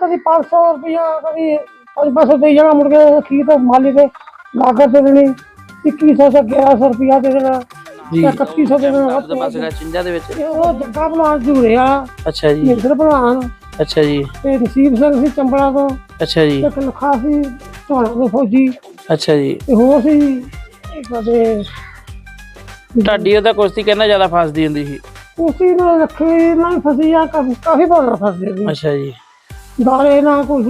ਕਦੀ 500 ਰੁਪਇਆ ਕਦੀ 500 ਦੇ ਜਾਣਾ ਮੁੜ ਕੇ ਕੀ ਤਾਂ ਮਾਲੀ ਦੇ ਲਾਗਤ ਦੇ ਦੇਣੀ 2100 ਤੇ 1100 ਰੁਪਇਆ ਦੇ ਦੇਣਾ ਜੀ। ਤੇ 3100 ਦੇ ਦੇਣਾ ਰੱਬ ਦਾ ਬਸ ਹੈਗਾ ਚਿੰਜਾ ਦੇ ਵਿੱਚ? ਤੇ ਉਹ ਜੱਗਾ ਬਲਾਨ ਜੂਰਿਆ ਅੱਛਾ ਜੀ। ਮਿੰਦਰ ਬਲਾਨ ਅੱਛਾ ਜੀ। ਤੇ ਨਸੀਬ ਸਿੰਘ ਸੀ ਚੰਬੜਾ ਤੋਂ। ਅੱਛਾ ਜੀ। ਇੱਕ ਲਖਾ ਸੀ ਝੋਲਾ ਤੋਂ ਫੌਜੀ। ਅੱਛਾ ਜੀ। ਤੇ ਹੋਰ ਸੀ ਕਦੇ ਢਾਡੀ ਉਹਦਾ ਕੁਸ਼ਤੀ ਕਹਿੰਦਾ ਜ਼ਿਆਦਾ ਫਸਦੀ ਹੁੰਦੀ ਸੀ? ਉਸੇ ਨਾਲ ਰੱਖੇ ਨਾਲ ਫਸੀ ਆ ਕਾਫੀ ਬਾਰ ਫਸਦੇ ਸੀ। ਅੱਛਾ ਜੀ। ਦਾਰੇ ਨਾਲ ਕੁਛ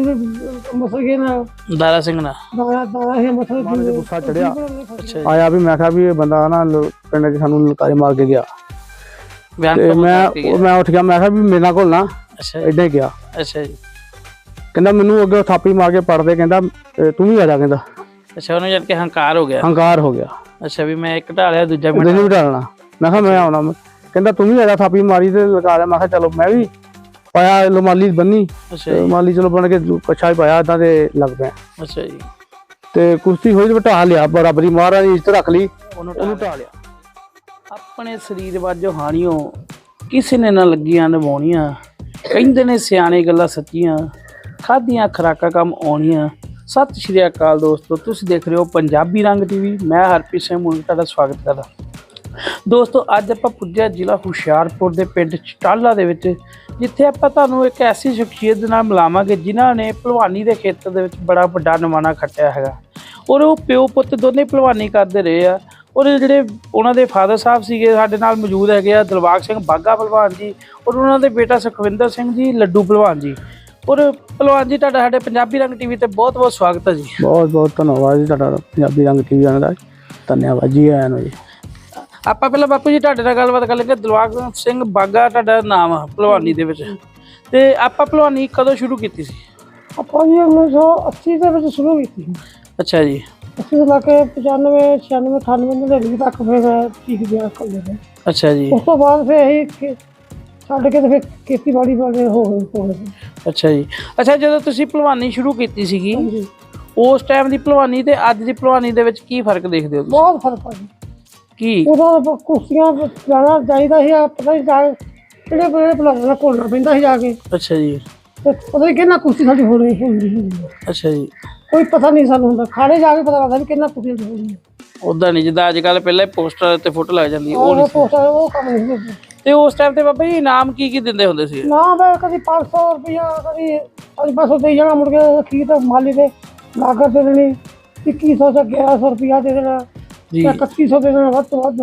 ਮਸਗੇ ਨਾਲ ਦਾਰਾ ਸਿੰਘ ਨਾਲ ਦਾਰਾ ਦਾਰਾ ਹੈ ਮਸਲੇ ਗੁੱਸਾ ਚੜਿਆ। ਅੱਛਾ ਜੀ ਆਇਆ ਵੀ ਮੈਂ ਕਿਹਾ ਵੀ ਇਹ ਬੰਦਾ ਨਾ ਲ- ਪਿੰਡ 'ਚ ਸਾਨੂੰ ਲਲਕਾਰੇ ਮਾਰ ਕੇ ਗਿਆ। ਬਿਆਨ ਤੇ ਮੈਂ। ਉਹ ਮੈਂ ਉੱਠ ਗਿਆ ਮੈਂ ਕਿਹਾ ਵੀ ਮੇਰੇ ਨਾਲ ਕੋਲ ਨਾ। ਅੱਛਾ ਜੀ। ਹੀ ਗਿਆ ਅੱਛਾ ਜੀ। ਕਹਿੰਦਾ ਮੈਨੂੰ ਅੱਗੇ ਥਾਪੀ ਮਾਰ ਕੇ ਪੜਦੇ ਕਹਿੰਦਾ "ਇਹ ਤੂੰ ਵੀ ਆ ਜਾ ਕਹਿੰਦਾ। ਅੱਛਾ ਉਹਨੂੰ ਜਦ ਕਿ ਹੰਕਾਰ ਹੋ ਗਿਆ। ਹੰਕਾਰ ਹੋ ਗਿਆ। ਅੱਛਾ ਵੀ ਮੈਂ ਇੱਕ ਢਾਲਿਆ ਦੂਜਾ ਮੈਂ ਮੈਨੂੰ ਵੀ ਡਾਲਣਾ ਮੈਂ ਕਿਹਾ ਮੈਂ ਆਉਣਾ। ਮੈਂ- ਕਹਿੰਦਾ ਤੂੰ ਵੀ ਆ ਜਾ ਥਾਪੀ ਮਾਰੀ ਤੇ ਲਗਾ ਲਿਆ ਮੈਂ ਕਿਹਾ ਚਲੋ ਮੈਂ ਵੀ ਪਾਇਆ ਲਮਾਲੀ ਬੰਨੀ ਅੱਛਾ ਜੀ। ਮਾਲੀ ਚਲੋ ਬਣ ਕੇ ਕੱਛਾ ਹੀ ਪਾਇਆ ਇਦਾਂ ਦੇ ਲੱਗ ਪਿਆ ਅੱਛਾ ਜੀ। ਤੇ ਕੁਸ਼ਤੀ ਹੋਈ ਤੇ ਵਟਾ ਲਿਆ ਬਰਾਬਰੀ ਮਹਾਰਾਜ ਦੀ ਇੱਜ਼ਤ ਰੱਖ ਲਈ ਉਹਨੂੰ ਉਹਨੂੰ ਢਾਲਿਆ ਢਾ ਲਿਆ। ਆਪਣੇ ਸਰੀਰ ਵਾਜੋ ਹਾਨੀਓ ਕਿਸੇ ਨੇ ਨਾ ਲੱਗੀਆਂ ਨਿਭਾਉਣੀਆਂ ਕਹਿੰਦੇ ਨੇ ਸਿਆਣੇ ਗੱਲਾਂ ਸੱਚੀਆਂ ਖਾਦੀਆਂ ਖਰਾਕਾਂ ਕੰਮ ਆਉਣੀਆਂ। ਸਤਿ ਸ਼੍ਰੀ ਅਕਾਲ ਦੋਸਤੋ ਤੁਸੀਂ ਦੇਖ ਰਹੇ ਹੋ ਪੰਜਾਬੀ ਰੰਗ ਟੀਵੀ ਮੈਂ ਹਰਪ੍ਰੀਤ ਸਿੰਘ ਮੁੰਡਾ ਤੁਹਾਡਾ ਸਵਾਗਤ ਕਰਦਾ। ਦੋਸਤੋ, ਅੱਜ ਆਪਾਂ ਪੁੱਜਿਆ ਜ਼ਿਲ੍ਹਾ ਹੁਸ਼ਿਆਰਪੁਰ ਦੇ ਪਿੰਡ ਚਟਾਲਾ ਦੇ ਵਿੱਚ, ਜਿੱਥੇ ਆਪਾਂ ਤੁਹਾਨੂੰ ਇੱਕ ਐਸੀ ਸ਼ਖਸੀਅਤ ਦੇ ਨਾਲ ਮਿਲਾਵਾਂਗੇ ਜਿਨ੍ਹਾਂ ਨੇ ਭਲਵਾਨੀ ਦੇ ਖੇਤਰ ਦੇ ਵਿੱਚ ਬੜਾ ਵੱਡਾ ਨਮਾਨਾ ਖੱਟਿਆ ਹੈਗਾ। ਔਰ ਉਹ ਪਿਓ ਪੁੱਤ ਦੋਨੇ ਭਲਵਾਨੀ ਕਰਦੇ ਰਹੇ ਆ। ਔਰ ਜਿਹੜੇ ਉਹਨਾਂ ਦੇ ਫਾਦਰ ਸਾਹਿਬ ਸੀਗੇ, ਸਾਡੇ ਨਾਲ ਮੌਜੂਦ ਹੈਗੇ ਆ ਦਿਲਬਾਗ ਸਿੰਘ ਬਾਗਾ ਭਲਵਾਨ ਜੀ, ਔਰ ਉਹਨਾਂ ਦੇ ਬੇਟਾ ਸੁਖਵਿੰਦਰ ਸਿੰਘ ਜੀ, ਲੱਡੂ ਭਲਵਾਨ ਜੀ। ਔਰ ਭਲਵਾਨ ਜੀ, ਤੁਹਾਡਾ ਸਾਡੇ ਪੰਜਾਬੀ ਰੰਗ ਟੀਵੀ ਤੇ ਬਹੁਤ ਬਹੁਤ ਸਵਾਗਤ ਹੈ ਜੀ। ਬਹੁਤ ਬਹੁਤ ਧੰਨਵਾਦ ਜੀ, ਤੁਹਾਡਾ ਪੰਜਾਬੀ ਰੰਗ ਟੀਵੀ ਵਾਲਿਆਂ ਦਾ। ਧੰਨਵਾਦ ਜੀ ਆਇਆਂ ਨੂੰ ਜੀ। ਆਪਾਂ ਪਹਿਲਾਂ ਬਾਪੂ ਜੀ ਤੁਹਾਡੇ ਨਾਲ ਗੱਲਬਾਤ ਕਰ ਲੈਂਗੇ ਦਿਲਬਾਗ ਸਿੰਘ ਬਾਗਾ ਤੁਹਾਡਾ ਨਾਮ ਆ ਭਲਵਾਨੀ ਦੇ ਵਿੱਚ। ਤੇ ਆਪਾਂ ਭਲਵਾਨੀ ਕਦੋਂ ਸ਼ੁਰੂ ਕੀਤੀ ਸੀ? ਆਪਾਂ ਜੀ 1980 ਦੇ ਵਿੱਚ ਸ਼ੁਰੂ ਕੀਤੀ। ਅੱਛਾ ਜੀ। ਅਸੀਂ ਲਾ ਕੇ 95 96 98 ਦੇ ਲਈ ਤੱਕ ਫਿਰ ਠੀਕ ਗਿਆ ਕੱਲੇ ਦੇ ਅੱਛਾ ਜੀ। ਉਸ ਤੋਂ ਬਾਅਦ ਫਿਰ ਅਸੀਂ ਛੱਡ ਕੇ ਤੇ ਫਿਰ ਖੇਤੀਬਾੜੀ ਵਾਲੇ ਹੋ ਗਏ ਹੋ ਗਏ ਅੱਛਾ ਜੀ। ਅੱਛਾ ਜਦੋਂ ਤੁਸੀਂ ਭਲਵਾਨੀ ਸ਼ੁਰੂ ਕੀਤੀ ਸੀਗੀ ਉਸ ਟਾਈਮ ਦੀ ਭਲਵਾਨੀ ਤੇ ਅੱਜ ਦੀ ਭਲਵਾਨੀ ਦੇ ਵਿੱਚ ਕੀ ਫ਼ਰਕ ਦੇਖਦੇ ਹੋ? ਬਹੁਤ ਫ਼ਰਕ ਆ ਜੀ। ਕੀ? ਉਦੋਂ ਕੁਰਸੀਆਂ ਜਾਣਾ ਚਾਹੀਦਾ ਸੀ ਆ ਪਤਾ ਨਹੀਂ ਜਾ ਕਿਹੜੇ ਬੜੇ ਬਲਾਣਾ ਕੋਲਣਾ ਪੈਂਦਾ ਸੀ ਜਾ ਕੇ। ਅੱਛਾ ਜੀ। ਤੇ ਪਤਾ ਨਹੀਂ ਕਿੰਨਾ ਕੁਰਸੀ ਸਾਡੀ ਹੋਣੀ ਹੁੰਦੀ ਹੁੰਦੀ ਆ। ਅੱਛਾ ਜੀ। ਕੋਈ ਪਤਾ ਨਹੀਂ ਸਾਨੂੰ ਹੁੰਦਾ ਖਾੜੇ ਜਾ ਕੇ ਪਤਾ ਲੱਗਦਾ ਵੀ ਕਿੰਨਾ ਕੁਰਸੀ ਹੋਣੀ ਉਦਾਂ ਨਹੀਂ ਜਿੱਦਾਂ ਅੱਜ ਕੱਲ ਪਹਿਲਾਂ ਪੋਸਟਰ ਤੇ ਫੋਟੋ ਲੱਗ ਜਾਂਦੀ ਉਹ ਉਹ ਨਹੀਂ ਪੋਸਟ ਉਹ ਕੰਮ ਨਹੀਂ ਹੁੰਦਾ ਤੇ ਉਸ ਟਾਈਮ ਤੇ ਬਾਬਾ ਜੀ ਇਨਾਮ ਕੀ ਕੀ ਦਿੰਦੇ ਹੁੰਦੇ ਸੀ? ਨਾ ਮੈਂ ਕਦੀ 500 ਰੁਪਇਆ ਕਦੀ 500 ਦੇ ਜਾਣਾ ਮੁੜ ਕੇ ਕੀ ਤਾਂ ਮਾਲੀ ਦੇ ਲਾਗਤ ਦੇ ਦੇਣੀ 2100 ਤੇ 1100 ਰੁਪਇਆ ਦੇ ਦੇਣਾ। ਜੀ। ਤੇ 3100 ਦੇ ਦੇਣਾ ਵੱਧ ਤੋਂ ਵੱਧ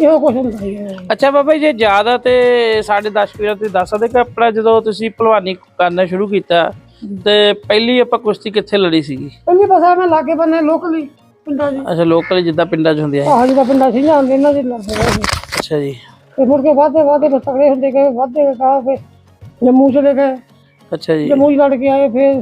ਇਹੋ ਕੁਛ ਹੁੰਦਾ ਹੀ ਹੈ। ਅੱਛਾ ਬਾਬਾ ਜੀ ਜੇ ਜ਼ਿਆਦਾ ਤੇ ਸਾਡੇ ਦਰਸ਼ਕ ਵੀਰਾਂ ਤੇ ਦੱਸ ਸਕਦੇ ਕਿ ਆਪਣਾ ਜਦੋਂ ਤੁਸੀਂ ਭਲਵਾਨੀ ਕਰਨਾ ਸ਼ੁਰੂ ਕੀਤਾ ਤੇ ਪਹਿਲੀ ਆਪਾਂ ਕੁਸ਼ਤੀ ਕਿੱਥੇ ਲੜੀ ਸੀਗੀ? ਪਹਿਲੀ ਬਸ ਮੈਂ ਲਾਗੇ ਬੰਨੇ ਲੋਕਲੀ ਪਿੰਡਾਂ 'ਚ ਅੱਛਾ ਲੋਕਲ ਜਿੱਦਾਂ ਪਿੰਡਾਂ 'ਚ ਹੁੰਦੀਆਂ ਸੀ। ਆਹ ਜਿਹੜਾ ਪਿੰਡਾਂ ਸੀ ਜਾਂਦੇ ਇਹਨਾਂ ਦੇ ਲੜਦੇ ਰਹੇ ਅੱਛਾ ਜੀ। ਤੇ ਮੁੜ ਕੇ ਵਾਧੇ ਵਾਧੇ ਬਸ ਤਗੜੇ ਹੁੰਦੇ ਗਏ ਵਾਧੇ ਕਾ ਫਿਰ ਜੰਮੂ ਚਲੇ ਗਏ। ਅੱਛਾ ਜੀ। ਜੰਮੂ ਲੜ ਕੇ ਆਏ ਫਿਰ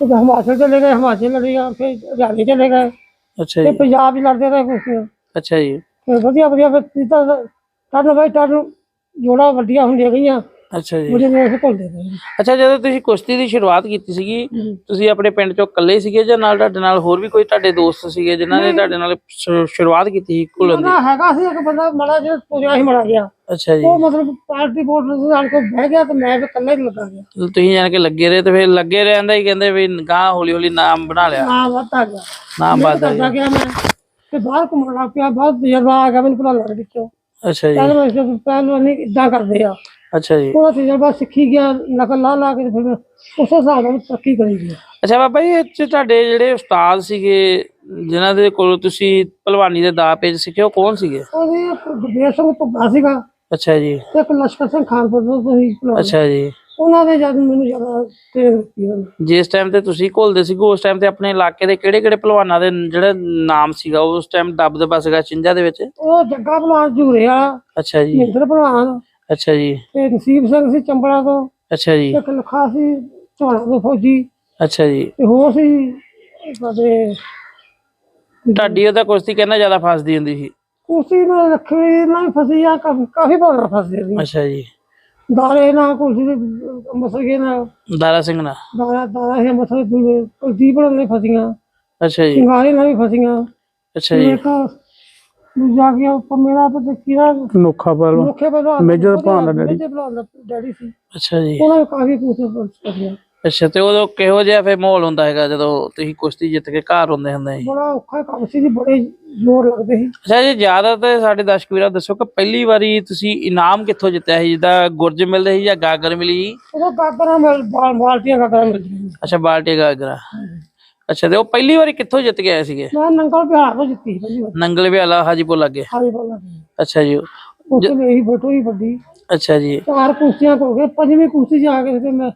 ਤੇ ਹਿਮਾਚਲ ਚਲੇ ਗਏ ਹਿਮਾਚਲ ਲੜੀ ਆ ਫਿਰ ਹਰਿਆਣੇ ਚਲੇ ਗਏ। ਅੱਛਾ ਤੇ ਜੀ। ਪੰਜਾਬ 'ਚ ਲੜਦੇ ਰਹੇ ਕੁਸ਼ਤੀਆਂ ਅੱਛਾ ਜੀ। ਤੇ ਵਧੀਆ ਵਧੀਆ ਫਿਰ ਤੀਤਾ ਟਰਨ ਬਾਈ ਟਰਨ ਜੋੜਾ ਵੱਡੀਆਂ ਹੁੰਦੀਆਂ ਗਈਆਂ। ਅੱਛਾ ਜੀ। ਮੁਝੇ ਨੇ ਘੁਲਦੇ ਰਹੇ ਅੱਛਾ ਜਦੋਂ ਤੁਸੀਂ ਕੁਸ਼ਤੀ ਦੀ ਸ਼ੁਰੂਆਤ ਕੀਤੀ ਸੀਗੀ। ਤੁਸੀਂ ਆਪਣੇ ਪਿੰਡ ਚੋਂ ਇਕੱਲੇ ਸੀਗੇ ਜਾਂ ਨਾਲ ਤੁਹਾਡੇ ਨਾਲ ਹੋਰ ਵੀ ਕੋਈ ਤੁਹਾਡੇ ਦੋਸਤ ਸੀਗੇ ਜਿਨ੍ਹਾਂ ਨੇ ਤੁਹਾਡੇ ਨਾਲ ਸ਼ੁ- ਸ਼ੁਰੂਆਤ ਕੀਤੀ ਸੀ ਘੁਲਣ ਦੀ? ਉਹਨਾਂ ਹੈਗਾ ਸੀ ਇੱਕ ਬੰਦਾ ਮੜਾ ਜਿਹਾ ਤੁਰਿਆ ਹੀ ਮੜਾ ਗਿਆ ਅੱਛਾ ਜੀ। ਉਹ ਮਤਲਬ ਪਾਰਟੀ ਬੋਰਡ ਦੇ ਨਾਲ ਕੇ ਬਹਿ ਗਿਆ ਤੇ ਮੈਂ ਵੀ ਇਕੱਲਾ ਹੀ ਲੱਗਾ ਗਿਆ। ਤੁਸੀਂ ਜਾਣ ਕੇ ਲੱਗੇ ਰਹੇ ਤੇ ਫਿਰ ਲੱਗੇ ਰਹਿੰਦਾ ਹੀ ਕਹਿੰਦੇ ਵੀ ਗਾਂ ਹੌਲੀ ਹੌਲੀ ਨਾਮ ਬਣਾ ਲਿਆ। ਨਾ ਵੱਧਾ ਗਿਆ। ਨਾਮ ਵੱਧਦਾ ਕਰਦਾ ਗਿਆ। ਮੈਂ। ਤੇ ਬਾਹਰ ਘੁੰਮਣ ਲੱਗ ਪਿਆ ਬਹੁਤ ਤਜਰਬਾ ਆ ਗਿਆ ਮੈਨੂੰ ਭੁਲਾ ਲੱਗ ਵਿੱਚੋਂ ਅੱਛਾ ਜੀ। ਪਹਿਲਾਂ ਮੈਂ ਪਹਿਲਾਂ ਨਹੀਂ ਇਦਾਂ ਕਰਦੇ ਆ। ਅੱਛਾ ਜੀ। ਉਹਦਾ ਤਜਰਬਾ ਸਿੱਖੀ ਗਿਆ ਨਕਲ ਲਾ ਲਾ ਕੇ ਤੇ ਫਿਰ ਉਸ ਹਿਸਾਬ ਨਾਲ ਤਰੱਕੀ ਕਰੀ ਗਿਆ ਅੱਛਾ ਬਾਬਾ ਜੀ ਇਹ 'ਚ ਤੁਹਾਡੇ ਜਿਹੜੇ ਉਸਤਾਦ ਸੀਗੇ ਜਿਨ੍ਹਾਂ ਦੇ ਕੋਲ ਤੁਸੀਂ ਭਲਵਾਨੀ ਦੇ ਦਾ ਪੇਜ ਸਿੱਖੇ ਉਹ ਕੌਣ ਸੀਗੇ? ਉਹਦੇ ਗੁਰਦੇਵ ਸਿੰਘ ਧੁੱਗਾ ਸੀਗਾ ਅੱਛਾ ਜੀ। ਤੇ ਇੱਕ ਲਸ਼ਕਰ ਸਿੰਘ ਖਾਨਪੁਰ ਤੋਂ ਤੁਸੀਂ ਅੱਛਾ ਜੀ। ਉਹਨਾਂ ਦੇ ਜਦ ਮੈਨੂੰ ਜ਼ਿਆਦਾ ਤੇ ਜਿਸ ਟਾਈਮ ਤੇ ਤੁਸੀਂ ਘੁਲਦੇ ਸੀਗੇ ਉਸ ਟਾਈਮ ਤੇ ਆਪਣੇ ਇਲਾਕੇ ਦੇ ਕਿਹੜੇ ਕਿਹੜੇ ਭਲਵਾਨਾਂ ਦੇ ਜਿਹੜਾ ਨਾਮ ਸੀਗਾ ਉਸ ਟਾਈਮ ਦੱਬ ਦਬਾ ਸੀਗਾ ਚਿੰਜਾ ਦੇ ਵਿੱਚ? ਉਹ ਜੱਗਾ ਭਲਵਾਨ ਝੂਰਿਆ ਅੱਛਾ ਜੀ। ਮਹਿੰਦਰ ਭਲਵਾਨ ਅੱਛਾ ਜੀ। ਤੇ ਨਸੀਬ ਸਿੰਘ ਸੀ ਚੰਬੜਾ ਤੋਂ। ਅੱਛਾ ਜੀ। ਇੱਕ ਲਖਾ ਸੀ ਝੋਲਾ ਤੋਂ ਫੌਜੀ। ਅੱਛਾ ਜੀ। ਤੇ ਹੋਰ ਸੀ ਕਦੇ ਢਾਡੀ ਉਹਦਾ ਕੁਸ਼ਤੀ ਕਹਿੰਦਾ ਜ਼ਿਆਦਾ ਫਸਦੀ ਹੁੰਦੀ ਸੀ? ਕੁਰਸੀ ਨਾਲ ਰੱਖੀ ਨਾਲ ਫਸੀ ਆ ਕਾਫੀ ਕਾਫੀ ਬਾਰ ਫਸਦੇ ਸੀ। ਅੱਛਾ ਜੀ। ਦਾਰੇ ਨਾਲ ਕੁਰਸੀ ਦੇ ਮਸਗੇ ਨਾਲ। ਦਾਰਾ ਸਿੰਘ ਨਾਲ? ਦਾਰਾ ਦਾਰਾ ਹੈ ਮਸਲੇ ਕੁਲਦੀਪ ਨਾਲ ਨਹੀਂ ਫਸੀਆਂ। ਅੱਛਾ ਜੀ। ਸਿੰਗਾਰੇ ਨਾਲ ਵੀ ਫਸੀਆਂ। ਅੱਛਾ ਜੀ। ਇੱਕ ਦੂਜਾ ਗਿਆ ਉੱਪਰ ਮੇਰਾ ਪਤਾ ਕਿਹੜਾ ਨੋਖਾ ਪਰ ਮੁਖੇ ਪਹਿਲਾਂ ਮੇਜਰ ਭਾਣ ਦਾ ਡੈਡੀ। ਮੇਜਰ ਭਲਵਾਨ ਦਾ ਡੈਡੀ ਸੀ। ਅੱਛਾ ਜੀ। ਉਹਨਾਂ ਨੇ ਕਾਫੀ ਕੁਰਸੀ ਫਸੀਆਂ ਅੱਛਾ ਤੇ ਉਦੋਂ ਕਿਹੋ ਜਿਹਾ ਫੇ ਮਾਹੌਲ ਹੁੰਦਾ ਹੈਗਾ ਜਦੋਂ ਤੁਸੀਂ ਕੁਸ਼ਤੀ ਜਿੱਤ ਕੇ ਘਰ ਹੁੰਦੇ ਹੁੰਦੇ ਸੀ? ਬੜਾ ਔਖਾ ਕੰਮ ਸੀ ਜੀ ਬੜੇ ਜ਼ੋਰ ਲੱਗਦੇ ਸੀ। ਅੱਛਾ ਜੀ ਜ਼ਿਆਦਾ ਤੇ ਸਾਡੇ ਦਰਸ਼ਕ ਵੀਰਾਂ ਦੱਸੋ ਕਿ ਪਹਿਲੀ ਵਾਰੀ ਤੁਸੀਂ ਇਨਾਮ ਕਿੱਥੋਂ ਜਿੱਤਿਆ ਸੀ? ਜਿੱਦਾਂ ਗੁਰਜ ਮਿਲਦੇ ਸੀ ਜਾਂ ਗਾਗਰ ਮਿਲੀ ਸੀ? ਉਦੋਂ ਗਾਗਰਾਂ ਮਿਲ ਬਾਲ ਬਾਲਟੀਆਂ ਗਾਗਰਾਂ ਮਿਲਦੀਆਂ ਸੀ। ਅੱਛਾ ਬਾਲਟੀ ਗਾਗਰਾ। ਅੱਛਾ ਤੇ ਉਹ ਪਹਿਲੀ ਵਾਰੀ ਕਿੱਥੋਂ ਜਿੱਤ ਕੇ ਆਏ ਸੀਗੇ? ਮੈਂ ਨੰਗਲ ਬਿਹਾਰ ਤੋਂ ਜਿੱਤੀ ਸੀ ਪਹਿਲੀ ਵਾਰ। ਨੰਗਲ ਵਿਆਲਾ ਹਾਜੀਪੁਰ ਲੱਗੇ? ਹਾਰੀ ਬੋਲਾਂ ਅੱਛਾ ਜੀ। ਉੱਥੇ ਮੇਰੀ ਫੋਟੋ ਹੀ ਵੱਡੀ। ਅੱਛਾ ਜੀ। ਚਾਰ ਕੁਰਸੀਆਂ ਹੋ ਗਏ ਪੰਜਵੀਂ ਕੁਰਸੀ ਜਾ ਕੇ ਤੇ ਮੈਂ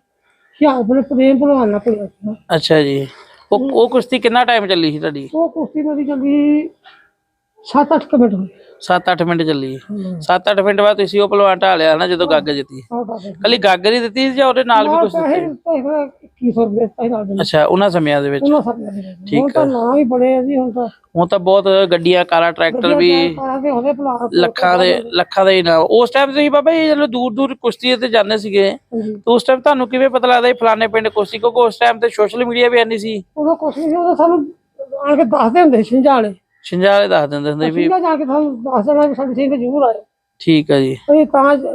ਬਲੇ ਪ੍ਰੇਮ ਭਲਵਾਨ ਨਾਲ ਪਿਆ ਸੀ ਅੱਛਾ ਜੀ। ਉਹ ਉਹ ਕੁਸ਼ਤੀ ਕਿੰਨਾ ਟਾਈਮ ਚੱਲੀ ਸੀ ਤੁਹਾਡੀ? ਉਹ ਕੁਰਸੀ ਮੇਰੀ ਚੱਲੀ 7-8 ਮਿੰਟ ਹੋਏ। 7-8 ਮਿੰਟ ਚੱਲੀ। 7-8 ਮਿੰਟ ਬਾਅਦ ਤੁਸੀਂ ਉਹ ਭਲਵਾਨ ਢਾਲਿਆ ਨਾ ਜਦੋਂ ਗਾਗਰ ਜਿੱਤੀ। ਕੱਲੀ ਗਾਗਰ ਹੀ। ਦਿੱਤੀ ਸੀ ਜਾਂ ਉਹਦੇ ਨਾਲ ਵੀ ਪੈਸੇ ਪੈਸੇ 2100 ਰੁਪਏ ਪੈਸੇ ਨਾਲ ਦੇ ਅੱਛਾ ਉਹਨਾਂ ਸਮਿਆਂ ਦੇ ਵਿੱਚ। ਉਹਨਾਂ ਸਭ ਦੇ ਹੁਣ ਤਾਂ ਨਾਂ ਹੀ ਬੜੇ ਆ ਜੀ ਹੁਣ ਤਾਂ। ਹੁਣ ਤਾਂ ਬਹੁਤ ਗੱਡੀਆਂ ਕਾਰਾਂ ਟਰੈਕਟਰ ਵੀ ਭਲਾ ਲੱਖਾਂ ਦੇ ਲੱਖਾਂ ਦੇ ਇਨਾਮ ਉਸ ਟਾਈਮ ਤੁਸੀਂ ਬਾਬਾ ਜੀ ਜਦੋਂ ਦੂਰ ਦੂਰ ਕੁਸ਼ਤੀ ਤੇ ਜਾਂਦੇ ਸੀਗੇ ਹਾਂਜੀ। ਤੇ ਉਸ ਟਾਈਮ ਤੁਹਾਨੂੰ ਕਿਵੇਂ ਪਤਾ ਲੱਗਦਾ ਸੀ ਫਲਾਣੇ ਪਿੰਡ ਕੁਸ਼ਤੀ? ਕਿਉਂਕਿ ਉਸ ਟਾਈਮ ਤੇ ਸੋਸ਼ਲ ਮੀਡੀਆ ਵੀ ਨਹੀਂ ਸੀ। ਉਦੋਂ ਕੁਛ ਨਹੀਂ ਸੀ ਉਦੋਂ ਸਾਨੂੰ ਆਣ ਕੇ ਦੱਸਦੇ ਹੁੰਦੇ ਸੀ ਵਾਲੇ। ਛਿੰਝਾਂ ਵਾਲੇ ਦੱਸ ਦਿੰਦੇ ਹੁੰਦੇ ਵੀ ਸਿੰਘਾਂ ਜਾ ਕੇ ਸਾਨੂੰ ਦੱਸ ਦੇਣਾ ਵੀ ਸਾਡੇ ਸਿੰਘ ਜ਼ਰੂਰ ਆਏ। ਠੀਕ ਹੈ ਜੀ। ਇਹ ਤਾਂ ਜ-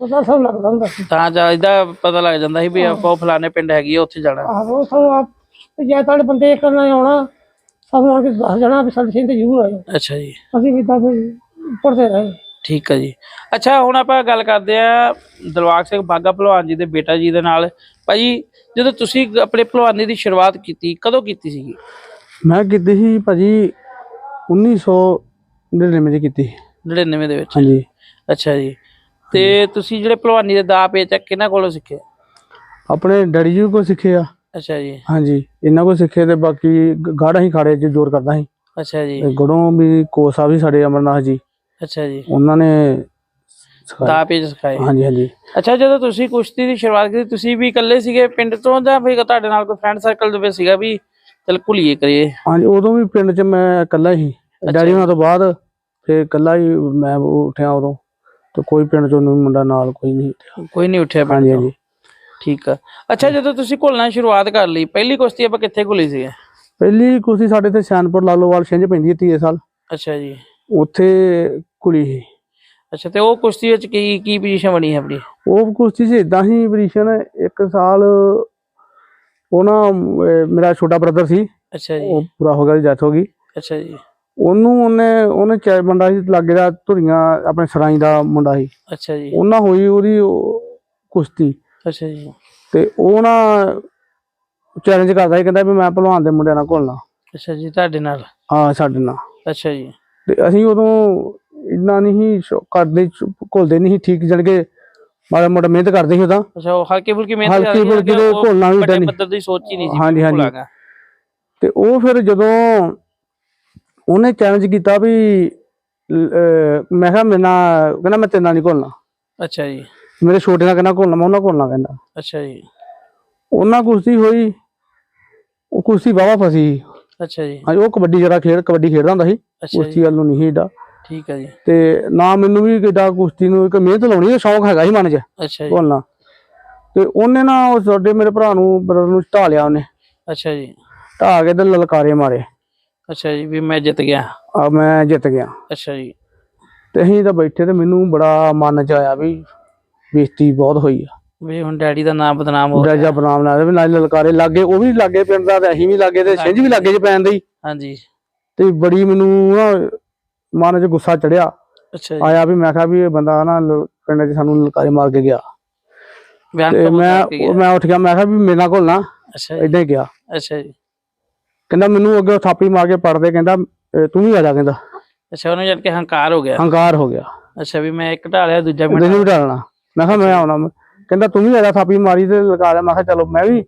ਪਤਾ ਸਭ ਲੱਗਦਾ ਹੁੰਦਾ ਸੀ। ਤਾਂ ਚਾਹੀਦਾ ਪਤਾ ਲੱਗ ਜਾਂਦਾ ਸੀ ਵੀ ਆਪਾਂ ਉਹ ਫਲਾਣੇ ਪਿੰਡ ਹੈਗੀ ਆ ਉੱਥੇ ਜਾਣਾ। ਆਹੋ ਸਾਨੂੰ ਆਪ ਜੇ ਤੁਹਾਡੇ ਬੰਦੇ ਕਰਨਾ ਆਉਣਾ ਸਾਨੂੰ ਆਣ ਕੇ ਦੱਸ ਦੇਣਾ ਵੀ ਸਾਡੇ ਸਿੰਘ ਜ਼ਰੂਰ ਆਏ ਅੱਛਾ ਜੀ। ਅਸੀਂ ਵੀ ਤਾਂ ਫਿਰ ਪੜਦੇ ਰਹੇ। ਠੀਕ ਹੈ ਜੀ। ਅੱਛਾ ਹੁਣ ਆਪਾਂ ਗੱਲ ਕਰਦੇ ਆ ਦਲਵਾਗ ਸਿੰਘ ਬਾਗਾ ਭਲਵਾਨ ਜੀ ਦੇ ਬੇਟਾ ਜੀ ਦੇ ਨਾਲ। ਭਾਜੀ ਜਦੋਂ ਤੁਸੀਂ ਆਪਣੇ ਭਲਵਾਨੀ ਦੀ ਸ਼ੁਰੂਆਤ ਕੀਤੀ ਕਦੋਂ ਕੀਤੀ ਸੀਗੀ? ਮੈਂ ਕੀਤੀ ਸੀ ਭਾਜੀ 1999 ਚ ਕੀਤੀ 99 ਦੇ ਵਿੱਚ। ਹਾਂਜੀ। ਅੱਛਾ ਜੀ। ਤੇ ਤੁਸੀਂ ਜਿਹੜੇ ਭਲਵਾਨੀ ਦੇ ਦਾ ਪੇਚ ਆ ਕਿਹਨਾਂ ਕੋਲੋਂ ਸਿੱਖੇ? ਆਪਣੇ ਡੈਡੀ ਜੀ ਕੋਲ ਸਿੱਖੇ ਆ। ਅੱਛਾ ਜੀ। ਹਾਂਜੀ ਇਹਨਾਂ ਕੋਲ ਸਿੱਖੇ ਤੇ ਬਾਕੀ ਗਾੜਾ ਹੀ ਖਾੜੇ 'ਚ ਜ਼ੋਰ ਕਰਦਾ ਸੀ। ਅੱਛਾ ਜੀ। ਤੇ ਗੜੋਂ ਵੀ ਕੋਸਾ ਵੀ ਸਾਡੇ ਅਮਰਨਾਥ ਜੀ। ਅੱਛਾ ਜੀ। ਉਹਨਾਂ ਨੇ ਦਾ ਪੇਚ ਸਿਖਾਏ। ਹਾਂਜੀ ਹਾਂਜੀ। ਅੱਛਾ ਜਦੋਂ ਤੁਸੀਂ ਕੁਸ਼ਤੀ ਦੀ ਸ਼ੁਰੂਆਤ ਕੀਤੀ ਤੁਸੀਂ ਵੀ ਇਕੱਲੇ ਸੀਗੇ ਪਿੰਡ ਤੋਂ ਜਾਂ ਫਿਰ ਤੁਹਾਡੇ ਨਾਲ ਕੋਈ ਫਰੈਂਡ ਸਰਕਲ ਦੇ ਵਿੱਚ ਸੀਗਾ ਵੀ ਚਲ ਘੁਲੀਏ ਕਰੀਏ? ਹਾਂਜੀ ਉਦੋਂ ਵੀ ਪਿੰਡ 'ਚ ਮੈਂ ਇਕੱਲਾ ਹੀ। ਡੈਡੀ ਉਹਨਾਂ ਤੋਂ ਬਾਅਦ ਫਿਰ ਇਕੱਲਾ ਹੀ ਮੈਂ ਉੱਠਿਆ ਉਦੋਂ। ਤੇ ਕੋਈ ਪਿੰਡ 'ਚੋਂ ਨਹੀਂ ਮੁੰਡਾ ਨਾਲ ਕੋਈ ਨਹੀਂ। ਉੱਠਿਆ ਕੋਈ ਨਹੀਂ ਉੱਠਿਆ ਪਿੰਡ ਹਾਂਜੀ ਠੀਕ ਆ। ਅੱਛਾ ਜਦੋਂ ਤੁਸੀਂ ਘੁਲਣਾ ਸ਼ੁਰੂਆਤ ਕਰ ਲਈ ਪਹਿਲੀ ਕੁਸ਼ਤੀ ਆਪਾਂ ਕਿੱਥੇ ਘੁਲੀ ਸੀਗੇ ਪਹਿਲੀ ਕੁਸ਼ਤੀ ਸਾਡੇ ਤੇ ਸਿਆਨਪੁਰ ਲਾਲੋਵਾਲ ਛਿੰਝ ਪੈਂਦੀ ਹੈ ਤੀਏ ਸਾਲ। ਅੱਛਾ ਜੀ। ਉੱਥੇ ਕੁਲੀ ਸੀ। ਅੱਛਾ ਤੇ ਉਹ ਕੁਸ਼ਤੀ ਵਿੱਚ ਕੀ ਕੀ ਪੋਜੀਸ਼ਨ ਬਣੀ ਹੈ ਆਪਣੀ? ਉਹ ਕੁਸ਼ਤੀ 'ਚ ਇਦਾਂ ਹੀ ਪੋਜੀਸ਼ਨ ਇੱਕ ਸਾਲ ਉਹ ਨਾ ਮੇਰਾ ਛੋਟਾ ਬ੍ਰਦਰ ਸੀ। ਅੱਛਾ ਜੀ। ਉਹ ਪੂਰਾ ਹੋ ਗਿਆ ਡੈਥ ਹੋ ਗਈ। ਅੱਛਾ ਜੀ। ਉਹਨੂੰ ਉਹਨੇ ਉਹਨੇ ਚੈ ਮੁੰਡਾ ਸੀ ਲਾਗੇ ਦਾ ਧੁਰੀਆਂ ਆਪਣੇ ਸਰਾਈ ਦਾ ਮੁੰਡਾ ਸੀ। ਅੱਛਾ ਜੀ। ਉਹਨਾਂ ਹੋਈ ਉਹਦੀ ਉਹ ਕੁਸ਼ਤੀ। ਅੱਛਾ ਜੀ। ਤੇ ਉਹ ਨਾ ਚੈਲੰਜ ਕਰਦਾ ਸੀ ਕਹਿੰਦਾ ਵੀ ਮੈਂ ਭਲਵਾਨ ਦੇ ਮੁੰਡਿਆਂ ਨਾਲ ਘੁਲਣਾ। ਅੱਛਾ ਜੀ ਤੁਹਾਡੇ ਨਾਲ? ਆ ਸਾਡੇ ਨਾਲ। ਅੱਛਾ ਜੀ। ਤੇ ਅਸੀਂ ਉਦੋਂ ਇੰਨਾ ਨਹੀਂ ਕਰਦੇ ਘੁਲਦੇ ਨਹੀਂ ਠੀਕ ਜਣ ਕੇ ਮਾੜਾ ਮੋਟਾ ਮਿਹਨਤ ਕਰਦੇ ਸੀ ਉਦਾਂ। ਅੱਛਾ ਉਹ ਹਲਕੀ ਫੁਲਕੀ ਮਿਹਨਤ ਹਲਕੀ ਕਰਦੀ ਫੁਲਕੀ ਸੀ, ਤੇ ਉਹ ਘੁਲਣਾ ਵੀ ਨਹੀਂ। ਪੱਧਰ ਦੀ ਸੋਚ ਹੀ ਨਹੀਂ ਸੀ ਹਾਂਜੀ, ਹਾਂਜੀ। ਤੇ ਉਹ ਫਿਰ ਜਦੋਂ ਉਹਨੇ ਚੈਲੰਜ ਕੀਤਾ ਵੀ ਮੈਂ ਕਿਹਾ ਮੇਰੇ ਨਾਲ ਕਹਿੰਦਾ ਮੈਂ ਤੇਰੇ ਨਾਲ ਨਹੀਂ ਘੁਲਣਾ। ਅੱਛਾ ਜੀ। ਮੇਰੇ ਛੋਟੇ ਨਾਲ ਕਹਿੰਦਾ ਘੁਲਣਾ ਮੈਂ ਉਹਨਾਂ ਘੁਲਣਾ ਕਹਿੰਦਾ। ਅੱਛਾ ਜੀ। ਉਹਨਾਂ ਕੁਸ਼ਤੀ ਹੋਈ ਉਹ ਕੁਸ਼ਤੀ ਵਾਵਾ ਫਸੀ। ਅੱਛਾ ਜੀ। ਹਾਂਜੀ ਉਹ ਕਬੱਡੀ ਜਿਹੜਾ ਖੇਡ ਕਬੱਡੀ ਖੇਡਦਾ ਹੁੰਦਾ ਸੀ ਕੁਸ਼ਤੀ ਵੱਲ ਨੂੰ ਨਹੀਂ ਏਡਾ ਠੀਕ ਹੈ ਜੀ। ਤੇ ਨਾ ਮੈਨੂੰ ਵੀ ਕਿੱਡਾ ਕੁਸ਼ਤੀ ਨੂੰ ਇੱਕ ਮਿਹਨਤ ਲਾਉਣੀ ਦਾ ਸ਼ੌਂਕ ਹੈਗਾ ਸੀ ਮਨ 'ਚ ਅੱਛਾ ਜੀ। ਘੁਲਣਾ। ਤੇ ਉਹਨੇ ਨਾ ਉਹ ਸਾਡੇ ਮੇਰੇ ਭਰਾ ਨੂੰ ਬ੍ਰਦਰ ਨੂੰ ਢਾ ਲਿਆ ਉਹਨੇ। ਅੱਛਾ ਜੀ। ਢਾ ਕੇ ਤੇ ਲਲਕਾਰੇ ਮਾਰੇ। ਅੱਛਾ ਜੀ ਵੀ ਮੈਂ ਜਿੱਤ ਗਿਆ। ਆ ਮੈਂ ਜਿੱਤ ਗਿਆ। ਅੱਛਾ ਜੀ। ਤੇ ਅਸੀਂ ਤਾਂ ਬੈਠੇ ਤੇ ਮੈਨੂੰ ਬੜਾ ਮਨ ਚ ਆਇਆ ਵੀ ਬੇਇੱਜ਼ਤੀ ਬਹੁਤ ਹੋਈ ਆ। ਵੀ ਹੁਣ ਡੈਡੀ ਦਾ ਨਾਮ ਬਦਨਾਮ ਹੋ ਬੜਾ ਜਿਹਾ ਬਨਾਮ ਨਾਲ ਵੀ ਨਾਲ ਲਲਕਾਰੇ ਲੱਗੇ ਉਹ ਵੀ ਲੱਗੇ ਪਿੰਡ ਦਾ ਤੇ ਅਸੀਂ ਵੀ ਲੱਗੇ ਤੇ ਸਿੰਝ ਵੀ ਲੱਗੇ ਚ ਪੈਣ ਦੀ ਹਾਂਜੀ। ਤੇ ਬੜੀ ਮੈਨੂੰ ਨਾ ਮਨ ਚ ਗੁੱਸਾ ਚੜਿਆ। ਅੱਛਾ ਆਇਆ ਵੀ ਮੈਂ ਕਿਹਾ ਵੀ ਇਹ ਬੰਦਾ ਨਾ ਪਿੰਡ ਚ ਸਾਨੂੰ ਲਲਕਾਰੇ ਮਾਰ ਕੇ ਗਿਆ। ਤੇ ਮੈਂ। ਮੈਂ ਉੱਠ ਗਿਆ ਮੈਂ ਕਿਹਾ ਵੀ ਮੇਰੇ ਨਾਲ ਘੁਲਣਾ ਅੱਛਾ ਜੀ। ਇਦਾਂ ਹੀ ਗਿਆ। ਅੱਛਾ ਜੀ। ਕਹਿੰਦਾ ਮੈਨੂੰ ਅੱਗੇ ਥਾਪੀ ਮਾਰ ਕੇ ਪੜਦੇ ਕਹਿੰਦਾ "ਇਹ ਤੂੰ ਵੀ ਆ ਜਾ ਕਹਿੰਦਾ। ਅੱਛਾ ਉਹਨੂੰ ਜਦ ਕਿ ਹੰਕਾਰ ਹੋ ਗਿਆ। ਹੰਕਾਰ ਹੋ ਗਿਆ। ਅੱਛਾ ਵੀ ਮੈਂ ਇੱਕ ਢਾਲਿਆ ਦੂਜਾ ਮੈਂ ਵੀ ਡਰਨਾ ਮੈਂ ਕਿਹਾ ਮੈਂ ਆਉਣਾ। ਕਹਿੰਦਾ ਤੂੰ ਵੀ ਆ ਜਾ ਥਾਪੀ ਮਾਰੀ ਤੇ ਲਗਾ ਲਿਆ ਮੈਂ ਕਿਹਾ ਚਲੋ ਮੈਂ ਵੀ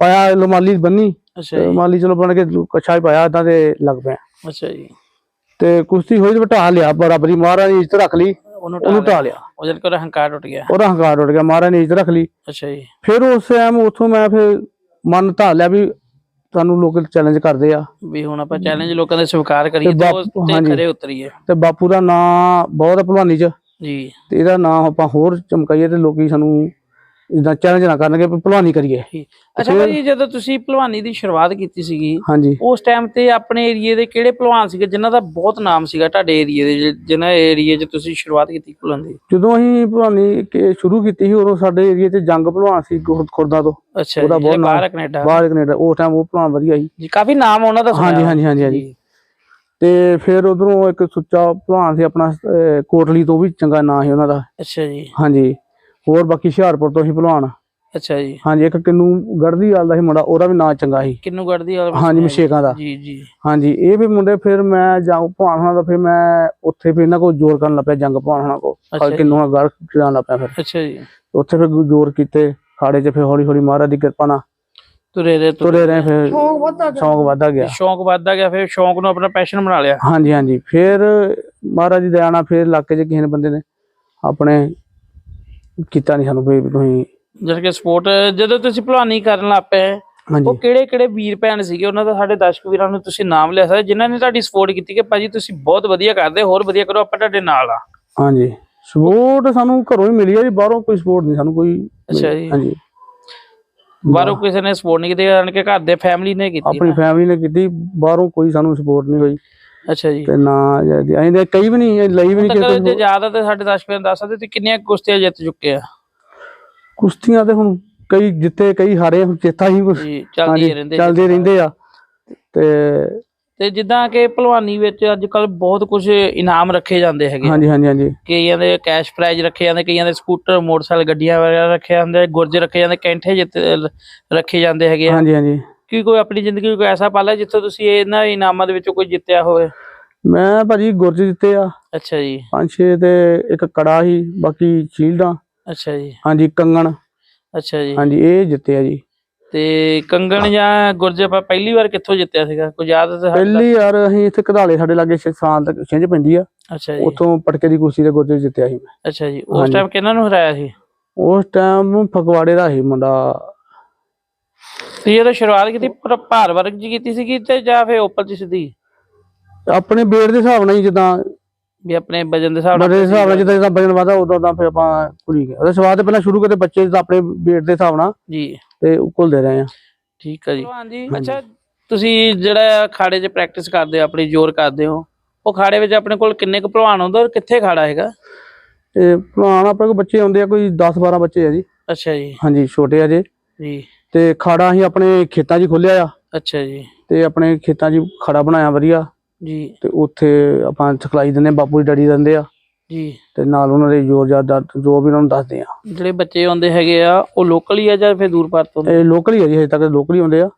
ਪਾਇਆ ਲਮਾਲੀ ਬੰਨੀ। ਅੱਛਾ ਤੇ ਜੀ। ਮਾਲੀ ਚਲੋ ਬਣ ਕੇ ਕੱਛਾ ਹੀ ਪਾਇਆ ਏਦਾਂ ਤੇ ਲੱਗ ਪਿਆ। ਅੱਛਾ ਜੀ। ਤੇ ਕੁਸ਼ਤੀ ਹੋਈ ਤੇ ਢਾ ਲਿਆ ਬਰਾਬਰੀ ਮਹਾਰਾਜ ਨੇ ਇੱਜ਼ਤ ਰੱਖ ਲਈ। ਉਹਨੂੰ ਢਾ ਲਿਆ। ਉਹ ਜਦ ਕਿ ਉਹਦਾ ਹੰਕਾਰ ਟੁੱਟ ਗਿਆ। ਉਹਦਾ ਹੰਕਾਰ ਉੱਡ ਗਿਆ ਮਹਾਰਾਜ ਨੇ ਇੱਜ਼ਤ ਰੱਖ ਲਈ। ਅੱਛਾ ਜੀ। ਫਿਰ ਉਸ ਟਾਈਮ ਉਥੋਂ ਮੈਂ ਫਿਰ ਮਨ ਢਾ ਲਿਆ ਵੀ ਤੁਹਾਨੂੰ ਲੋਕ ਚੈਲੰਜ ਕਰਦੇ ਆ। ਵੀ ਹੁਣ ਆਪਾਂ ਚੈਲੰਜ ਲੋਕਾਂ ਦੇ ਸਵੀਕਾਰ ਕਰੀਏ ਤੇ ਬਾਪ- ਤੇ ਹਾਂਜੀ। ਖਰੇ ਉਤਰੀਏ। ਤੇ ਬਾਪੂ ਦਾ ਨਾਂ ਬਹੁਤ ਆ ਭਲਵਾਨੀ ਚ। ਜੀ। ਤੇ ਇਹਦਾ ਨਾਂ ਆਪਾਂ ਹੋਰ ਚਮਕਾਈਏ ਤੇ ਲੋਕੀ ਸਾਨੂੰ ਇਦਾਂ ਚੈਲੰਜ ਨਾ ਕਰਨਗੇ ਵੀ ਭਲਵਾਨੀ ਕਰੀਏ। ਅੱਛਾ ਭਾਜੀ ਜਦੋਂ ਤੁਸੀਂ ਭਲਵਾਨੀ ਦੀ ਸ਼ੁਰੂਆਤ ਕੀਤੀ ਸੀਗੀ ਹਾਂਜੀ। ਉਸ ਟਾਈਮ ਤੇ ਆਪਣੇ ਏਰੀਏ ਦੇ ਕਿਹੜੇ ਭਲਵਾਨ ਸੀਗੇ ਜਿਨ੍ਹਾਂ ਦਾ ਬਹੁਤ ਨਾਮ ਸੀਗਾ ਤੁਹਾਡੇ ਏਰੀਏ ਦੇ ਜਿਨ੍ਹਾਂ ਏਰੀਏ 'ਚ ਤੁਸੀਂ ਸ਼ੁਰੂਆਤ ਕੀਤੀ ਭਲਵਾਨ ਦੀ? ਜਦੋਂ ਅਸੀਂ ਭਲਵਾਨੀ ਕੇ ਸ਼ੁਰੂ ਕੀਤੀ ਸੀ ਉਦੋਂ ਸਾਡੇ ਏਰੀਏ 'ਚ ਜੰਗ ਭਲਵਾਨ ਸੀ ਖੁਰ- ਖੁਰਦਾ ਤੋਂ। ਅੱਛਾ ਉਹਦਾ ਬਹੁਤ ਨਾਮ- ਬਾਹਰ ਕੈਨੇਡਾ। ਬਾਹਰ ਕੈਨੇਡਾ ਉਸ ਟਾਈਮ ਉਹ ਭਲਵਾਨ ਵਧੀਆ ਸੀ। ਜੀ ਕਾਫੀ ਨਾਮ ਉਹਨਾਂ ਦਾ ਹਾਂਜੀ ਹਾਂਜੀ ਹਾਂਜੀ ਹਾਂਜੀ। ਤੇ ਫਿਰ ਉਧਰੋਂ ਇੱਕ ਸੁੱਚਾ ਭਲਵਾਨ ਸੀ ਆਪਣਾ ਕੋਟਲੀ ਤੋਂ ਵੀ ਚੰਗਾ ਨਾਂ ਸੀ ਉਹਨਾਂ ਦਾ। ਅੱਛਾ ਜੀ। ਹਾਂਜੀ। ਹੋਰ ਬਾਕੀ ਹੁਸ਼ਿਆਰਪੁਰ ਤੋਂ ਸੀ ਭਲਵਾਨ। ਅੱਛਾ ਜੀ। ਹਾਂਜੀ ਇੱਕ ਕਿੰਨੂ ਗੜਦੀ ਵਾਲ ਦਾ ਸੀ ਮੁੰਡਾ ਉਹਦਾ ਵੀ ਨਾਂ ਚੰਗਾ ਸੀ। ਕਿੰਨੂਗੜ੍ਹ ਦੀ ਔਰ ਹਾਂਜੀ ਮਸ਼ੇਕਾਂ ਦਾ। ਜੀ ਜੀ। ਹਾਂਜੀ ਇਹ ਵੀ ਮੁੰਡੇ ਫਿਰ ਮੈਂ ਜੰਗ ਭਲਵਾਨ ਹੋਣਾ ਦਾ ਫਿਰ ਮੈਂ ਉੱਥੇ ਫਿਰ ਇਹਨਾਂ ਕੋਲ ਜ਼ੋਰ ਕਰਨ ਲੱਗ ਪਿਆ ਜੰਗ ਭਲਵਾਨ ਹੋਣਾ ਕੋ ਜੀ। ਕਿੰਨੂ ਨਾਲ ਗੜ ਜਾਣ ਲੱਗ ਪਿਆ ਫਿਰ। ਅੱਛਾ ਜੀ। ਉੱਥੇ ਫਿਰ ਜ਼ੋਰ ਕੀਤੇ ਖਾੜੇ 'ਚ ਫਿਰ ਹੌਲੀ ਹੌਲੀ ਮਹਾਰਾਜ ਦੀ ਕਿਰਪਾ ਨਾਲ। ਤੁਰੇ ਦੇ ਤੁਰੇ ਰਹੇ ਫਿਰ ਸ਼ੌਂਕ ਵੱਧਦਾ ਗਿਆ। ਸ਼ੌਂਕ ਵੱਧਦਾ ਗਿਆ। ਸ਼ੌਂਕ ਵੱਧਦਾ ਗਿਆ ਫਿਰ ਸ਼ੌਂਕ ਨੂੰ ਆਪਣਾ ਪੈਸ਼ਨ ਬਣਾ ਲਿਆ। ਹਾਂਜੀ ਹਾਂਜੀ। ਫਿਰ ਮਹਾਰਾਜ ਦੀ ਦਇਆ ਨਾਲ ਫਿਰ ਇਲਾਕੇ 'ਚ ਕਿਸੇ ਨੇ ਬੰਦੇ ਨੇ ਆਪਣੇ ਕੀਤਾ ਨਹੀਂ ਸਾਨੂੰ ਵੀ ਤੁਸੀਂ ਜਦ ਕਿ ਸਪੋਰਟ ਜਦੋਂ ਤੁਸੀਂ ਭਲਵਾਨੀ ਕਰਨ ਲੱਗ ਪਏ ਉਹ ਕਿਹੜੇ ਕਿਹੜੇ ਵੀਰ ਭੈਣ ਸੀਗੇ ਉਹਨਾਂ ਦਾ ਸਾਡੇ ਦਰਸ਼ਕ ਵੀਰਾਂ ਨੂੰ ਤੁਸੀਂ ਨਾਮ ਲਿਆ ਸਕਦੇ ਜਿਨ੍ਹਾਂ ਨੇ ਤੁਹਾਡੀ ਸਪੋਰਟ ਕੀਤੀ ਕਿ ਭਾਜੀ ਤੁਸੀਂ ਬਹੁਤ ਵਧੀਆ ਕਰਦੇ ਹੋਰ ਵਧੀਆ ਕਰੋ ਆਪਾਂ ਤੁਹਾਡੇ ਨਾਲ ਆ। ਹਾਂਜੀ। ਸਪੋਰਟ ਸਾਨੂੰ ਘਰੋਂ ਹੀ ਮਿਲੀ ਹੈ ਜੀ ਬਾਹਰੋਂ ਕੋਈ ਸਪੋਰਟ ਨਹੀਂ ਸਾਨੂੰ ਕੋਈ ਅੱਛਾ ਜੀ। ਹਾਂਜੀ। ਬਾਹਰੋਂ ਕਿਸੇ ਨੇ ਸਪੋਰਟ ਨਹੀਂ ਕੀਤੀ ਕੇ ਘਰ ਦੇ ਫੈਮਿਲੀ ਨੇ ਕੀਤੀ ਆਪਣੀ ਫੈਮਿਲੀ ਨੇ ਕੀਤੀ ਬਾਹਰੋਂ ਕੋਈ ਸਾਨੂੰ ਸਪੋਰਟ ਨਹੀਂ ਹੋਈ। ਅੱਛਾ ਜੀ। ਤੇ ਨਾ ਅਸੀਂ ਤੇ ਕਈ ਵੀ ਨਹੀਂ ਲਈ ਵੀ ਨਹੀਂ ਕਿਸੇ ਜੇ ਯਾਦ ਆ ਤੇ ਸਾਡੇ ਦਰਸ਼ਕ ਨੂੰ ਦੱਸ ਸਕਦੇ ਤੁਸੀਂ ਕਿੰਨੀਆਂ ਕੁਸ਼ਤੀਆਂ ਜਿੱਤ ਚੁੱਕੇ ਆ? ਕੁਸ਼ਤੀਆਂ ਤੇ ਹੁਣ ਕਈ ਜਿੱਤੇ ਕਈ ਹਾਰੇ ਹੁਣ ਚੇਤਾ ਹੀ ਕੁਛ। ਜੀ ਚੱਲਦੀ ਰਹਿੰਦੇ ਚੱਲਦੇ ਰਹਿੰਦੇ ਆ। ਤੇ ਤੇ ਜਿੱਦਾਂ ਕਿ ਭਲਵਾਨੀ ਵਿੱਚ ਅੱਜ ਕੱਲ ਬਹੁਤ ਕੁਝ ਇਨਾਮ ਰੱਖੇ ਜਾਂਦੇ ਹੈਗੇ ਹਾਂਜੀ ਹਾਂਜੀ ਹਾਂਜੀ। ਕਈਆਂ ਦੇ ਕੈਸ਼ ਪ੍ਰਾਈਜ਼ ਰੱਖੇ ਜਾਂਦੇ ਕਈਆਂ ਦੇ ਸਕੂਟਰ ਮੋਟਰਸਾਈਕਲ ਗੱਡੀਆਂ ਵਗੈਰਾ ਰੱਖੇ ਜਾਂਦੇ ਗੁਰਜ ਰੱਖੇ ਜਾਂਦੇ ਕੈਂਠੇ ਜਿੱਤ ਰੱਖੇ ਜਾਂਦੇ ਹੈਗੇ ਆ। ਹਾਂਜੀ ਹਾਂਜੀ। ਕੀ ਕੋਈ ਆਪਣੀ ਜ਼ਿੰਦਗੀ ਕੋਈ ਐਸਾ ਪਲ ਹੈ ਜਿੱਥੇ ਤੁਸੀਂ ਇਹਨਾਂ ਇਨਾਮਾਂ ਦੇ ਵਿੱਚੋਂ ਕੋਈ ਜਿੱਤਿਆ ਹੋਵੇ? ਮੈਂ ਭਾਜੀ ਗੁਰਜ ਦਿੱਤੇ ਆ। ਅੱਛਾ ਜੀ। ਪੰਜ ਛੇ ਤੇ ਇੱਕ ਕੜਾ ਸੀ ਬਾਕੀ ਸ਼ੀਲਡਾਂ। ਅੱਛਾ ਜੀ। ਹਾਂਜੀ ਕੰਗਣ। ਅੱਛਾ ਜੀ। ਹਾਂਜੀ ਇਹ ਜਿੱਤੇ ਆ ਜੀ। ਤੇ ਕੰਗਣ ਜਾਂ ਗੁਰਜ ਆਪਾਂ ਪਹਿਲੀ ਵਾਰ ਕਿੱਥੋਂ ਜਿੱਤਿਆ ਸੀਗਾ? ਕੋਈ ਯਾਦ ਹੈ? ਪਹਿਲੀ ਯਾਰ ਅਸੀਂ ਇੱਥੇ ਕਧਾਲੇ ਸਾਡੇ ਲਾਗੇ ਸ਼ਾਨ ਤੱਕ ਛਿੰਝ ਪੈਂਦੀ ਆ। ਅੱਛਾ ਜੀ। ਉੱਥੋਂ ਪਟਕੇ ਦੀ ਕੁਸ਼ਤੀ ਦੇ ਗੁਰਜ ਜਿੱਤਿਆ ਸੀ ਮੈਂ। ਅੱਛਾ ਜੀ। ਉਸ। ਟਾਈਮ ਕਿਹਨਾਂ ਨੂੰ ਹਰਾਇਆ ਸੀ? ਉਸ ਟਾਈਮ ਫਗਵਾੜੇ ਦਾ ਸੀ ਮੁੰਡਾ ਤੁਸੀਂ ਜਦੋਂ ਸ਼ੁਰੂਆਤ ਕੀਤੀ ਪਰ ਭਾਰ ਵਰਗ ਜੀ ਕੀਤੀ ਸੀਗੀ ਤੇ ਜਾਂ ਫਿਰ ਓਪਨ ਚ ਸਿੱਧੀ? ਆਪਣੇ ਬੇੜ ਦੇ ਹਿਸਾਬ ਨਾਲ ਹੀ ਜਿੱਦਾਂ ਵੀ ਆਪਣੇ ਵਜਨ ਦੇ ਹਿਸਾਬ ਨਾਲ ਬੜੇ ਹਿਸਾਬ ਨਾਲ ਜਿੱਦਾਂ ਜਿੱਦਾਂ ਵਜਨ ਵਧਾ ਉਦੋਂ ਤਾਂ ਫਿਰ ਆਪਾਂ ਕੁੜੀ ਗਏ ਉਹਦੇ ਸਵਾਦ ਤੇ ਪਹਿਲਾਂ ਸ਼ੁਰੂ ਕਰਦੇ ਬੱਚੇ ਤਾਂ ਆਪਣੇ ਬੇੜ ਦੇ ਹਿਸਾਬ ਨਾਲ ਜੀ। ਤੇ ਘੁਲਦੇ ਰਹੇ ਆ। ਠੀਕ ਹੈ ਜੀ। ਹਾਂਜੀ। ਅੱਛਾ ਤੁਸੀਂ ਜਿਹੜਾ ਖਾੜੇ 'ਚ ਪ੍ਰੈਕਟਿਸ ਕਰਦੇ ਹੋ ਆਪਣੀ ਜ਼ੋਰ ਕਰਦੇ ਹੋ ਉਹ ਖਾੜੇ ਵਿੱਚ ਆਪਣੇ ਕੋਲ ਕਿੰਨੇ ਕੁ ਭਲਵਾਨ ਹੁੰਦੇ ਔਰ ਕਿੱਥੇ ਖਾੜਾ ਹੈਗਾ? ਤੇ ਭਲਵਾਨ ਆਪਣੇ ਕੋਲ ਬੱਚੇ ਆਉਂਦੇ ਆ ਕੋਈ 10 12 ਬੱਚੇ ਆ ਜੀ। ਅੱਛਾ ਜੀ। ਹਾਂਜੀ ਛੋਟੇ ਆ ਜੇ। ਜੀ। ਤੇ ਖਾੜਾ ਅਸੀਂ ਆਪਣੇ ਖੇਤਾਂ 'ਚ ਖੋਲਿਆ ਆ। ਅੱਛਾ ਜੀ। ਤੇ ਆਪਣੇ ਖੇਤਾਂ 'ਚ ਖਾੜਾ ਬਣਾਇਆ ਵਧੀਆ। ਜੀ। ਤੇ ਉੱਥੇ ਆਪਾਂ ਸਿਖਲਾਈ ਦਿੰਦੇ ਬਾਪੂ ਜੀ ਡੈਡੀ ਦਿੰਦੇ ਆ। ਜੀ। ਤੇ ਨਾਲ ਉਹਨਾਂ ਦੇ ਜ਼ੋਰ ਜ਼ਿਆਦਾ ਜੋ ਵੀ ਉਹਨਾਂ ਨੂੰ ਦੱਸਦੇ ਆ। ਜਿਹੜੇ ਬੱਚੇ ਆਉਂਦੇ ਹੈਗੇ ਆ ਉਹ ਲੋਕਲ ਹੀ ਆ ਜਾਂ ਫਿਰ ਦੂਰ ਪਾਰ ਤੋਂ? ਇਹ ਲੋਕਲ ਹੀ ਆ ਜੀ ਹਜੇ ਤੱਕ ਲੋਕਲ ਹੀ ਹੁੰਦੇ ਆ।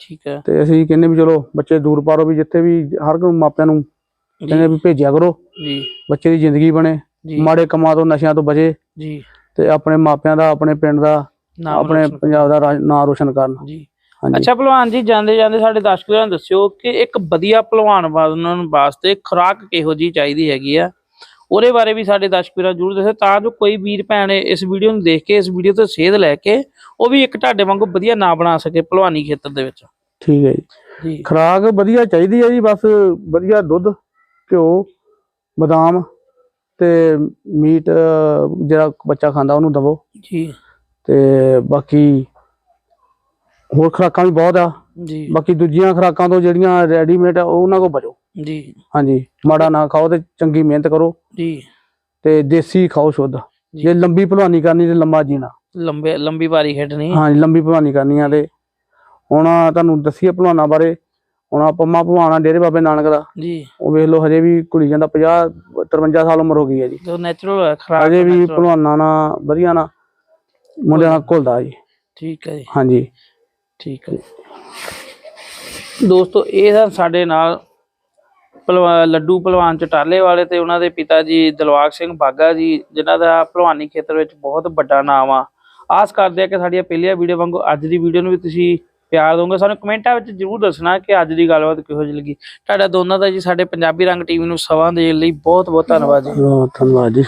ਠੀਕ ਹੈ ਤੇ ਅਸੀਂ ਕਹਿੰਦੇ ਵੀ ਚਲੋ ਬੱਚੇ ਦੂਰ ਪਾਰੋ ਵੀ ਜਿੱਥੇ ਵੀ ਹਰ ਕੋਈ ਮਾਪਿਆਂ ਨੂੰ ਕਹਿੰਦੇ ਵੀ ਭੇਜਿਆ ਕਰੋ। ਜੀ। ਬੱਚੇ ਦੀ ਜ਼ਿੰਦਗੀ ਬਣੇ। ਮਾੜੇ ਕੰਮਾਂ ਤੋਂ ਨਸ਼ਿਆਂ ਤੋਂ ਬਚੇ। ਜੀ। ਤੇ ਆਪਣੇ ਮਾਪਿਆਂ ਦਾ ਆਪਣੇ ਪਿੰਡ ਦਾ ਨਾਮ ਆਪਣੇ ਰੋਸ਼ਨ- ਪੰਜਾਬ ਦਾ ਰਾਜ- ਨਾਂ ਰੋਸ਼ਨ ਕਰਨ। ਜੀ। ਹਾਂਜੀ। ਅੱਛਾ ਭਲਵਾਨ ਜੀ ਜਾਂਦੇ ਜਾਂਦੇ ਸਾਡੇ ਦਰਸ਼ਕਾਂ ਨੂੰ ਦੱਸਿਓ ਕਿ ਇੱਕ ਵਧੀਆ ਭਲਵਾਨ ਬਣਨ ਵਾਸਤੇ ਖੁਰਾਕ ਕਿਹੋ ਜੀ ਚਾਹੀਦੀ ਹੈਗੀ ਆ? ਉਹਦੇ ਬਾਰੇ ਵੀ ਸਾਡੇ ਦਰਸ਼ਕ ਨੂੰ ਜ਼ਰੂਰ ਦੱਸੋ ਤਾਂ ਜੋ ਕੋਈ ਵੀਰ ਭੈਣ ਇਸ ਵੀਡੀਓ ਨੂੰ ਦੇਖ ਕੇ ਇਸ ਵੀਡੀਓ ਤੋਂ ਸੇਧ ਲੈ ਕੇ ਉਹ ਵੀ ਇੱਕ ਤੁਹਾਡੇ ਵਾਂਗੂ ਵਧੀਆ ਨਾਂ ਬਣਾ ਸਕੇ ਭਲਵਾਨੀ ਖੇਤਰ ਦੇ ਵਿੱਚ। ਠੀਕ ਹੈ ਜੀ। ਜੀ। ਖੁਰਾਕ ਵਧੀਆ ਚਾਹੀਦੀ ਹੈ ਜੀ ਬਸ ਵਧੀਆ ਦੁੱਧ ਘਿਓ ਬਦਾਮ ਤੇ ਮੀਟ ਅਹ, ਜਿਹੜਾ ਬੱਚਾ ਖਾਂਦਾ ਉਹਨੂੰ ਦਵੋ। ਜੀ। ਤੇ ਬਾਕੀ ਹੋਰ ਖੁਰਾਕਾਂ ਵੀ ਬਹੁਤ ਆ। ਜੀ। ਬਾਕੀ ਦੂਜੀਆਂ ਖੁਰਾਕਾਂ ਤੋਂ ਜਿਹੜੀਆਂ ਰੈਡੀਮੇਡ ਆ ਉਹ ਉਹਨਾਂ ਕੋ ਬਚੋ। ਜੀ। ਹਾਂਜੀ ਮਾੜਾ ਨਾ ਖਾਓ ਤੇ ਚੰਗੀ ਮਿਹਨਤ ਕਰੋ। ਜੀ। ਤੇ ਦੇਸੀ ਖਾਓ ਸ਼ੁੱਧ। ਜੀ। ਲੰਬੀ ਭਲਵਾਨੀ ਕਰਨੀ ਤੇ ਲੰਮਾ ਜੀਣਾ। ਲੰਬੇ ਲੰਬੀ ਵਾਰੀ ਖੇਡਣੀ। ਹਾਂਜੀ ਲੰਬੀ ਭਲਵਾਨੀ ਕਰਨੀ ਆ ਤੇ ਹੁਣ ਤੁਹਾਨੂੰ ਦੱਸੀਏ ਭਲਵਾਨਾਂ ਬਾਰੇ। ਹੁਣ ਪੰਮਾ ਭਲਵਾਨਾ ਡੇਰੇ ਬਾਬੇ ਨਾਨਕ ਦਾ। ਜੀ। ਉਹ ਵੇਖ ਲਓ ਹਜੇ ਵੀ ਘੁਲੀ ਜਾਂਦਾ 50 53 ਸਾਲ ਉਮਰ ਹੋ ਗਈ ਹੈ ਜੀ। ਜੋ ਨੈਚੁਰਲ ਖਰਾਕ ਹਜੇ ਵੀ। ਭਲਵਾਨਾਂ ਨਾਲ ਵਧੀਆ ਨਾ। ਮੁੰਡਿਆਂ ਨਾਲ ਘੁਲਦਾ ਜੀ। ਠੀਕ ਹੈ ਜੀ। ਹਾਂਜੀ। ਠੀਕ ਹੈ। ਦੋਸਤੋ ਇਹ ਸਨ ਸਾਡੇ ਨਾਲ ਲੱਡੂ ਭਲਵਾਨ ਚਟਾਲੇ ਵਾਲੇ ਤੇ ਉਹਨਾਂ ਦੇ ਪਿਤਾ ਜੀ ਦਿਲਵਾਗ ਸਿੰਘ ਬਾਗਾ ਜੀ ਜਿਨ੍ਹਾਂ ਦਾ ਭਲਵਾਨੀ ਖੇਤਰ ਵਿੱਚ ਬਹੁਤ ਵੱਡਾ ਨਾਮ ਆ। ਆਸ ਕਰਦੇ ਆ ਕਿ ਸਾਡੀਆਂ ਪਹਿਲੀਆਂ ਵੀਡੀਓ ਵਾਂਗੂ ਅੱਜ ਦੀ ਵੀਡੀਓ ਨੂੰ ਵੀ ਤੁਸੀਂ ਪਿਆਰ ਦੋਗੇ। ਸਾਨੂੰ ਕਮੈਂਟਾਂ ਵਿੱਚ ਜਰੂਰ ਦੱਸਣਾ ਕਿ ਅੱਜ ਦੀ ਗੱਲਬਾਤ ਕਿਹੋ ਜਿਹੀ ਲੱਗੀ। ਤੁਹਾਡਾ ਦੋਨਾਂ ਦਾ ਜੀ ਸਾਡੇ ਪੰਜਾਬੀ ਰੰਗ ਟੀਵੀ ਨੂੰ ਸਵਾਂ ਦੇਣ ਲਈ ਬਹੁਤ ਬਹੁਤ ਧੰਨਵਾਦ ਜੀ। ਧੰਨਵਾਦ ਜੀ।